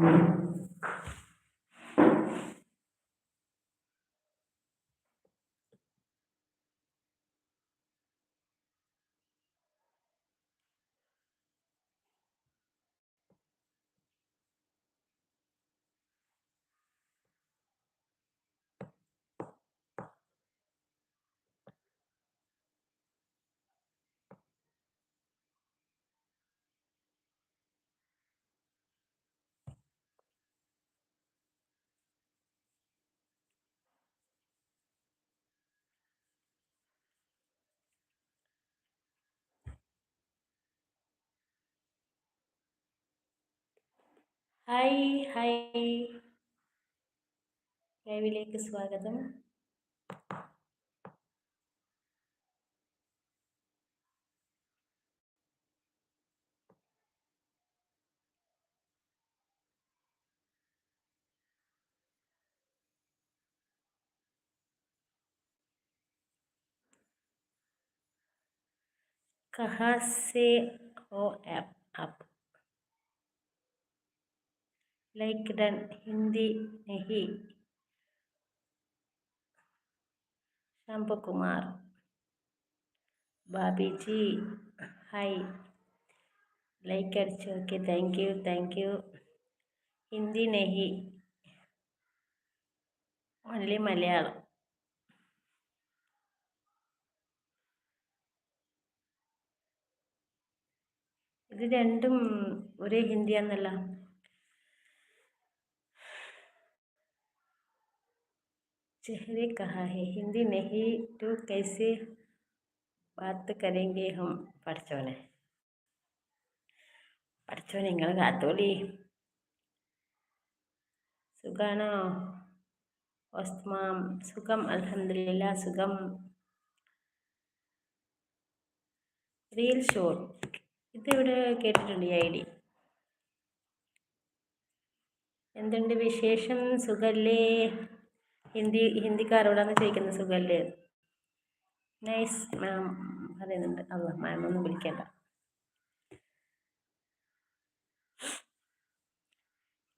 Mm-hmm. Hi hi ലൈവിലേക്ക് സ്വാഗതം कहाँ से हो ऐप आप ലൈക്ക് ഡൺ ഹിന്ദി നെഹി. ശാംപകുമാർ ബാബിജി ഹായ് ലൈക്ക് അടിച്ചു okay thank you thank you. Hindi നെഹി. Only Malayalam. ഇത് രണ്ടും ഒരേ ഹിന്ദിയാന്നല്ല चेहरे कहा है हिंदी नहीं तो कैसे बात करेंगे हम പഠിച്ചോനെ പഠിച്ചോനെ നിങ്ങൾ കാത്തോളി സുഖാണോ ഒസ്മാം സുഖം അലഹമില്ല സുഖം റീൽ ഷോട്ട് ഇതിവിടെ കേട്ടിട്ടുണ്ട് ഈ ഐ ഡി എന്തുണ്ട് വിശേഷം സുഖല്ലേ ഹിന്ദി ഹിന്ദിക്കാരോടാണ് ചോദിക്കുന്നത് സുഖല്ലേ? നൈസ് മാം പറയുന്നുണ്ട്. അല്ല മാം ഒന്നും വിളിക്കണ്ട.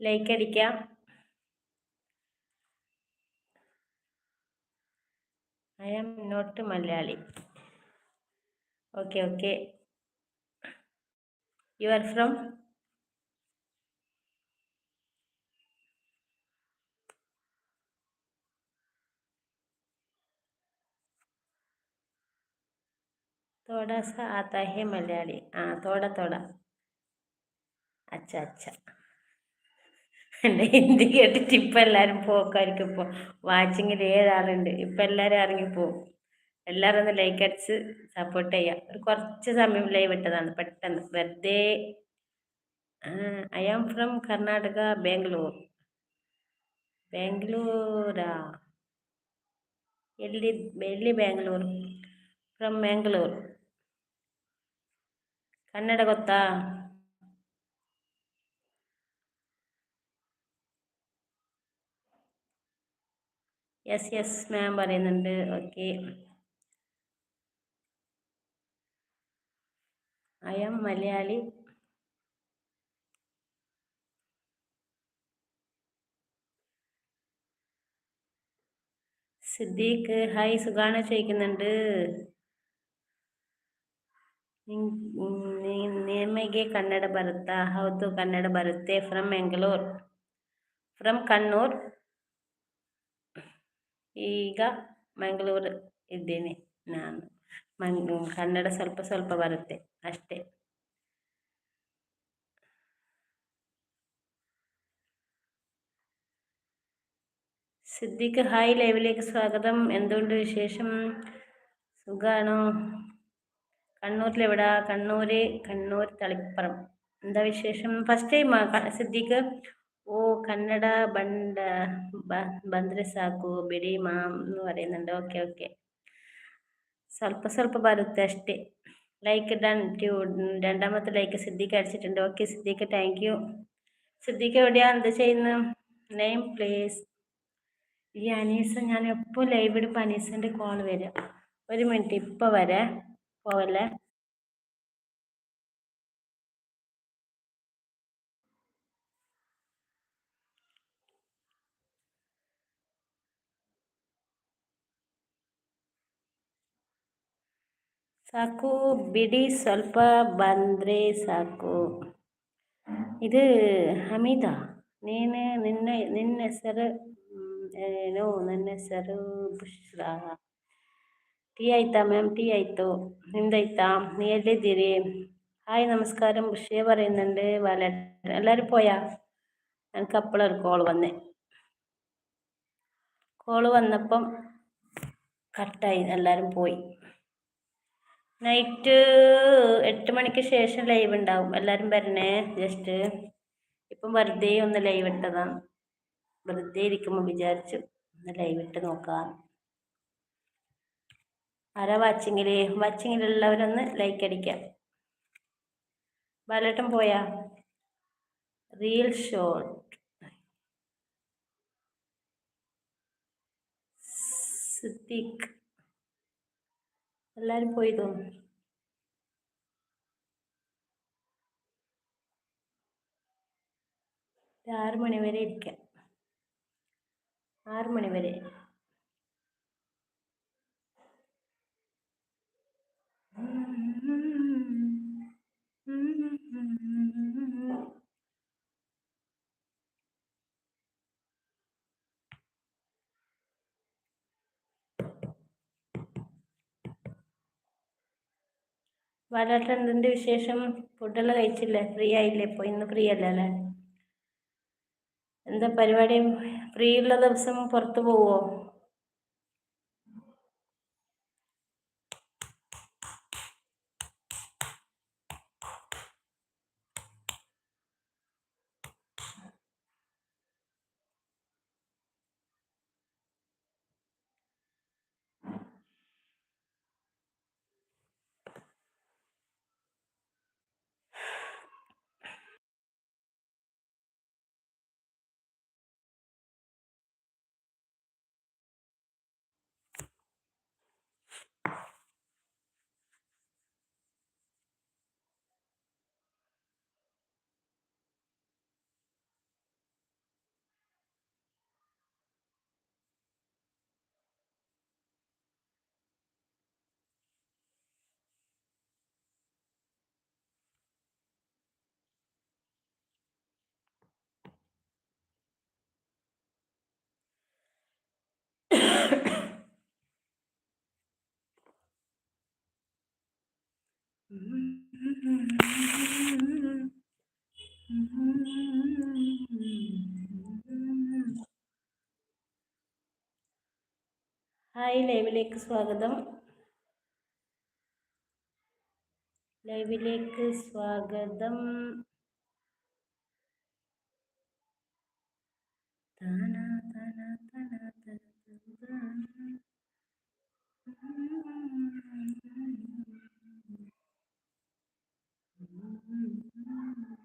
ലൈക്ക് അടിക്കാം. I am not Malayali. Okay okay. You are from? थोड़ा सा आता है മലയാളി ആ തോട തോട അച്ഛ അച്ഛ എൻ്റെ ഹിന്ദി കേട്ടിട്ട് ഇപ്പം എല്ലാവരും പോക്കായിരിക്കും ഇപ്പോൾ വാച്ചിങ്ങിൽ ഏഴാളുണ്ട് ഇപ്പം എല്ലാവരും ഇറങ്ങിപ്പോവും എല്ലാവരും ഒന്ന് ലൈക്ക് അടിച്ച് സപ്പോർട്ട് ചെയ്യുക ഒരു കുറച്ച് സമയം ലൈവ് ഇട്ടതാണ് പെട്ടെന്ന് വെറുതെ I am from Karnataka Bangalore ബാംഗ്ലൂരാ ಎಲ್ಲಿ ಎಲ್ಲಿ ಬ್ಯಾಂಗ್ಳೂರು ಫ್ರಮ್ ಮ್ಯಾಂಗ್ಳೂರ್ ಕನ್ನಡ ಗೊತ್ತಾ യെസ് യെസ് മാം പറയുന്നുണ്ട് okay I am Malayali Siddique hi സുഖാണ് ചോദിക്കുന്നുണ്ട് ನಿಮಗೆ ಕನ್ನಡ ಬರುತ್ತಾ ಹೌದು ಕನ್ನಡ ಬರುತ್ತೆ ಫ್ರಮ್ ಮ್ಯಾಂಗ್ಳೂರ್ ಫ್ರಮ್ ಕಣ್ಣೂರ್ ಈಗ ಮಂಗಳೂರು ಇದ್ದೇನೆ ನಾನು ಮಂಗ್ ಕನ್ನಡ ಸ್ವಲ್ಪ ಸ್ವಲ್ಪ ಬರುತ್ತೆ ಅಷ್ಟೇ സിദ്ദിഖ് ഹായ് ലൈവിലേക്ക് സ്വാഗതം എന്തുകൊണ്ട് വിശേഷം സുഖാണോ കണ്ണൂരിലെവിടാ? കണ്ണൂര് കണ്ണൂർ തളിപ്പറം. എന്താ വിശേഷം? First time Siddique? ഓ കന്നഡ ബണ്ട ബന്ദ്രസാക്കു ബിഡി മാം എന്ന് പറയുന്നുണ്ട്. Okay okay. സ്വല്പ സ്വല്പ ബരുത്ത് അഷ്ടേ ലൈക്ക് ഡൺ രണ്ടാമത്തെ ലൈക്ക് സിദ്ദീഖ് അടിച്ചിട്ടുണ്ട്. Okay Siddique thank you Siddique എവിടെയാ? എന്താ ചെയ്യുന്നത് നെയിം പ്ലീസ് ഈ അനീസ ഞാൻ എപ്പോൾ ലൈവ് ഇടുമ്പോൾ അനീസിന്റെ കോൾ വരാം. ഒരു മിനിറ്റ് ഇപ്പോൾ വരെ. போகல ಸಾಕು ಬಿಡಿ ಸ್ವಲ್ಪ ಬಂದರೆ ಸಾಕು ಇದು ಹಮೀದಾ ನೀನು ನಿನ್ನ ನಿನ್ನ ಹೆಸರು ಏನು ನನ್ನ ಹೆಸರು ಬುಷ್ರಾ ಟೀ ಆಯಿತಾ ಮ್ಯಾಮ್ ಟೀ ಆಯಿತು ನಿಮ್ದಾಯ್ತಾ നീ ಎಲ್ಲಿದ್ದೀರಿ ഹായ് നമസ്കാരം. ഉഷയെ പറയുന്നുണ്ട് വല എല്ലാവരും പോയാ? എനിക്ക് അപ്പോഴൊരു കോൾ വന്നേ. കോൾ വന്നപ്പം കട്ടായി എല്ലാവരും പോയി. നൈറ്റ് എട്ട് മണിക്ക് ശേഷം ലൈവ് ഉണ്ടാവും. എല്ലാവരും വരണേ ജസ്റ്റ് ഇപ്പം വെറുതെ ഒന്ന് ലൈവ് ഇട്ടതാണ്. വെറുതെ ഇരിക്കുമ്പോൾ വിചാരിച്ചു ഒന്ന് ലൈവ് ഇട്ട് നോക്കാം. ആരാ വാച്ചിങ്ങിൽ വാച്ചിങ്ങിലുള്ളവരൊന്ന് ലൈക്ക് അടിക്കാം. ബാലേട്ടൻ പോയാ? റീൽ ഷോട്ട് സിദ്ദീഖ് എല്ലാവരും പോയി തോന്നുന്നു ആറ് മണി വരെ ഇരിക്കാം. ആറ് മണി വരെ. വാലാട്ടൻ വിശേഷം ഫുഡെല്ലാം കഴിച്ചില്ലേ. ഫ്രീ ആയില്ലേ? ഇപ്പോൾ ഇന്ന് ഫ്രീ അല്ലല്ലേ അല്ലേ? എന്താ പരിപാടി? ഫ്രീ ഉള്ള ദിവസം പുറത്ത് പോവോ? ഹായ് ലൈവിലേക്ക് സ്വാഗതം. ലൈവിലേക്ക് സ്വാഗതം. 嗯。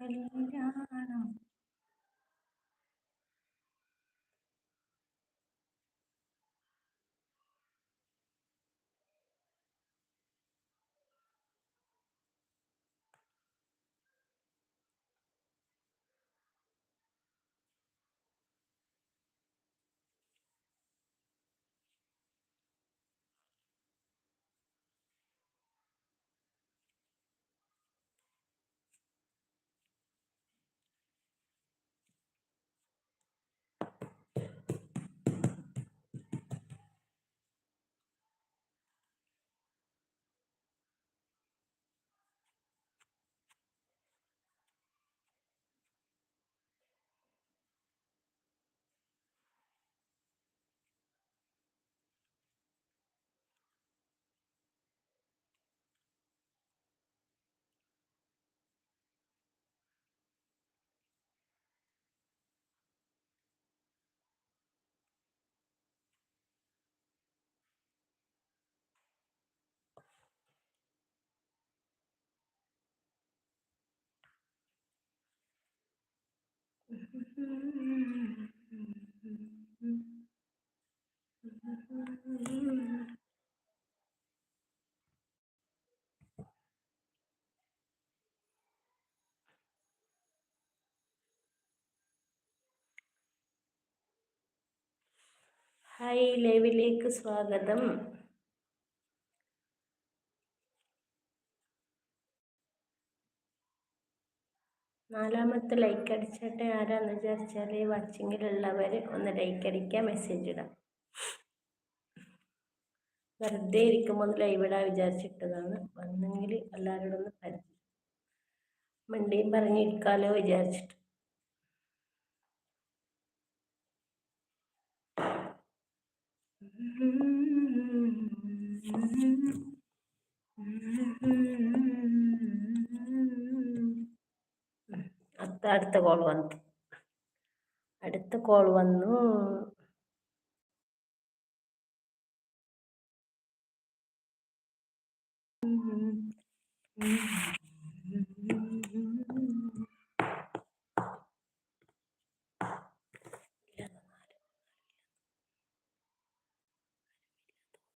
ಕಲಿಯಾ ഹായ് ലൈവിലേക്ക് സ്വാഗതം. നാലാമത്തെ ലൈക്ക് അടിച്ചിട്ട് ആരാന്ന് വിചാരിച്ചാൽ വാച്ചിങ്ങിലുള്ളവർ ഒന്ന് ലൈക്ക് അടിക്കുക മെസ്സേജ് ഇടാം. വെറുതെ ഇരിക്കുമ്പോൾ ഒന്ന് ലൈവ് ഇടാൻ വിചാരിച്ചിട്ടതാണ്. വന്നെങ്കിൽ എല്ലാവരോടും ഒന്ന് പരിചയം. മണ്ടിയും പറഞ്ഞിരിക്കാലോ വിചാരിച്ചിട്ട്. അടുത്ത കോൾ വന്നു. അടുത്ത കോൾ വന്നു.